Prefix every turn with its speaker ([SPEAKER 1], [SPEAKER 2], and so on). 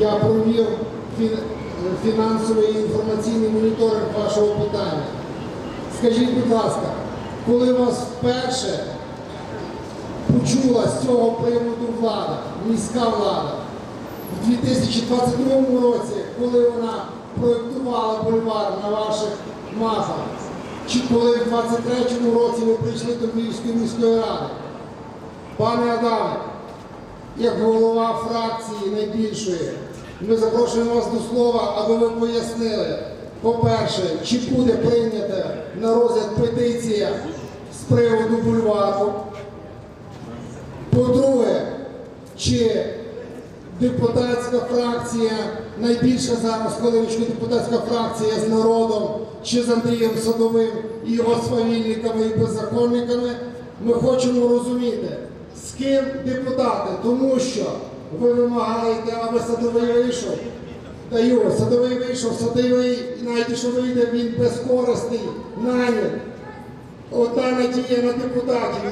[SPEAKER 1] я провів фінансовий і інформаційний моніторинг вашого питання. Скажіть, будь ласка, коли вас вперше почула з цього приводу влада, міська влада, у 2022 році, коли вона проєктувала бульвар на ваших махах, чи коли в 2023 році ви прийшли до Львівської міської ради? Пане Адаме, як голова фракції найбільшої, ми запрошуємо вас до слова, аби ви пояснили, по-перше, чи буде прийнята на розгляд петиція з приводу бульвару. По-друге, чи депутатська фракція, найбільша зараз хвилиночку депутатська фракція з народом, чи з Андрієм Садовим і його свавільниками і беззаконниками, ми хочемо розуміти, з ким депутати, тому що ви вимагаєте, аби садовий вийшов. Даю, садовий вийшов, садовий, навіть що вийде, він безкорисний, нанят. Одна надія на депутатів.